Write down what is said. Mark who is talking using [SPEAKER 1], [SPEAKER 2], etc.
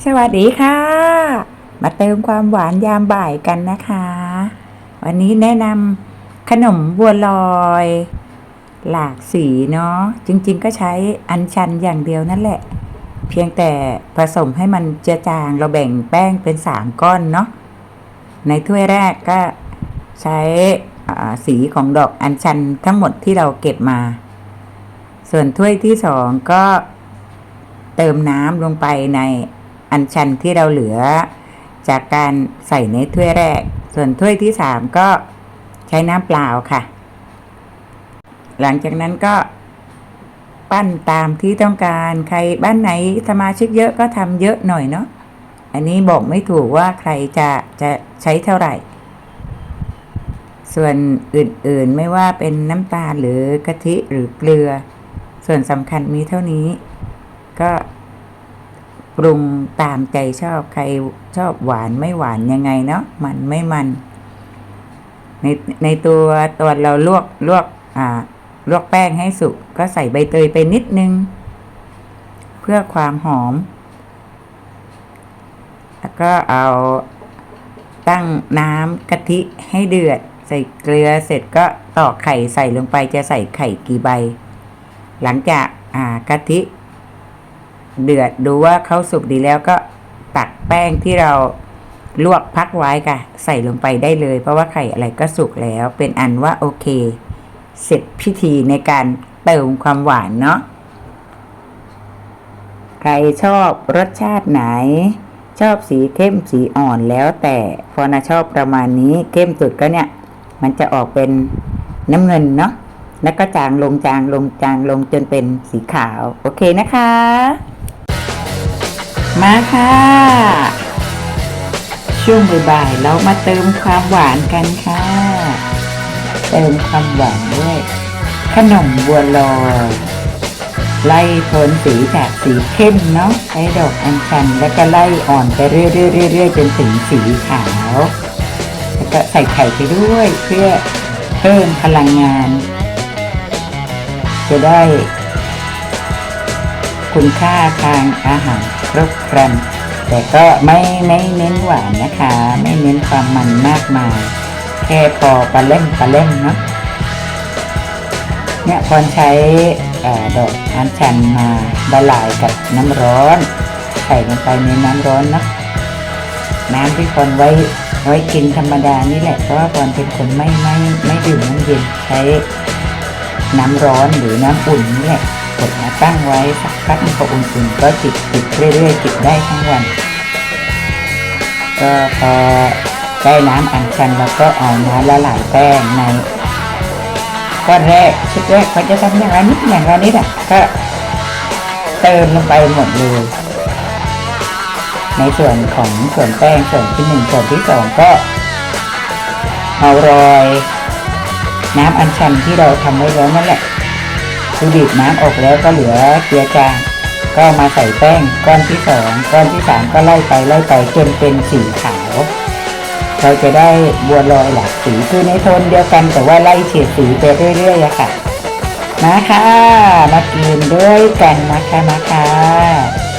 [SPEAKER 1] สวัสดีค่ะ มาเติมความหวานยามบ่ายกันนะคะ วันนี้แนะนำขนมบัวลอย หลากสีเนาะจริงๆ ก็ใช้อัญชันอย่างเดียวนั่นแหละ เพียงแต่ผสมให้มันเจือจางเราแบ่งแป้งเป็นสามก้อนเนาะในถ้วยแรกก็ใช้สีของดอกอัญชันทั้งหมดที่เราเก็บมา ส่วนถ้วยที่สองก็เติมน้ำลงไปใน อัญชันที่เราเหลือ จากการใส่ในถ้วยแรก ส่วนถ้วยที่สามก็ใช้น้ำเปล่าค่ะ หลังจากนั้นก็ปั้นตามที่ต้องการใครบ้านไหนสมาชิกเยอะก็ทำเยอะหน่อยเนาะอันนี้บอกไม่ถูกว่าใครจะจะใช้เท่าไหร่ ส่วนอื่นๆไม่ว่าเป็นน้ำตาลหรือกะทิหรือเกลือ ส่วนสำคัญมีเท่านี้ ก็ ปรุงตามใจชอบใครชอบหวานไม่หวานยังไงเนาะมันไม่มัน ในในตัวตัวเราลวกลวกอ่าลวกแป้งให้สุกก็ใส่ใบเตยไปนิดนึง เพื่อความหอม แล้วก็เอาตั้งน้ำกะทิให้เดือด ใส่เกลือเสร็จก็ตอกไข่ใส่ลงไปจะใส่ไข่กี่ใบ หลังจากอ่ากะทิ เดือดดูว่าเขาสุกดีแล้วก็ตักแป้งที่เราลวกพักไว้ค่ะ ใส่ลงไปได้เลย เพราะว่าไข่อะไรก็สุกแล้ว เป็นอันว่าโอเค เสร็จพิธีในการเติมความหวานเนาะใครชอบรสชาติไหน ชอบสีเข้มสีอ่อนแล้วแต่พอนาชอบประมาณนี้เข้มสุดก็เนี่ย มันจะออกเป็นน้ำเงินเนาะแล้วก็จางลงจางลงจางลงจนเป็นสีขาว โอเคนะคะ มาค่ะ ช่วงบ่ายๆเรามาเติมความหวานกันค่ะ เติมความหวานด้วย ขนมบัวลอยไล่โทนสีจากสีเข้มเนาะใช้ดอกอัญชันแล้วก็ไล่อ่อนไปเรื่อยๆๆๆจนถึงสีขาว แล้วก็ใส่ไข่ไปด้วยเพื่อเพิ่มพลังงาน จะได้คุณค่าทางอาหาร ครบครันแต่ก็ไม่ไม่เน้นหวานนะคะ ไม่เน้นความมันมากมาย แค่พอปลาเล่มปลาเล่มเนาะเนี่ยพรใช้ดอกอัญชันมาละลายกับน้ำร้อน ใส่ลงไปในน้ำร้อนเนาะน้ำที่พรไว้ไว้กินธรรมดานี่แหละเพราะว่าพรเป็นคนไม่ไม่ไม่ดื่มน้ำเย็นใช้น้ำร้อนหรือน้ำอุ่นนี่แหละ ดมาตั้งไว้สักพักมันก็อุ่นๆก็จิบจิบเรื่อยๆจิบได้ทั้งวัน ก็พอได้น้ำอัญชันแล้วก็เอาน้ำละลายแป้งในก้อนแรกชุดแรกเขาจะทำอย่างนิดอย่างไรนิดอะก็เติมลงไปหมดเลยในส่วนของส่วนแป้งส่วนที่หนึ่งส่วนที่สองก็เอารอย น้ำอัญชันที่เราทำไว้แล้วนั่นแหละ คือบีบน้ำออกแล้วก็เหลือเกลือจางก็มาใส่แป้งก้อนที่สองก้อนที่สามก็ไล่ไปไล่ไปจนเป็นสีขาว เราจะได้บัวลอยหลากสีคือในโทนเดียวกันแต่ว่าไล่เฉดสีไปเรื่อยๆค่ะ มาค่ะ มากินด้วยกันนะคะมาค่ะ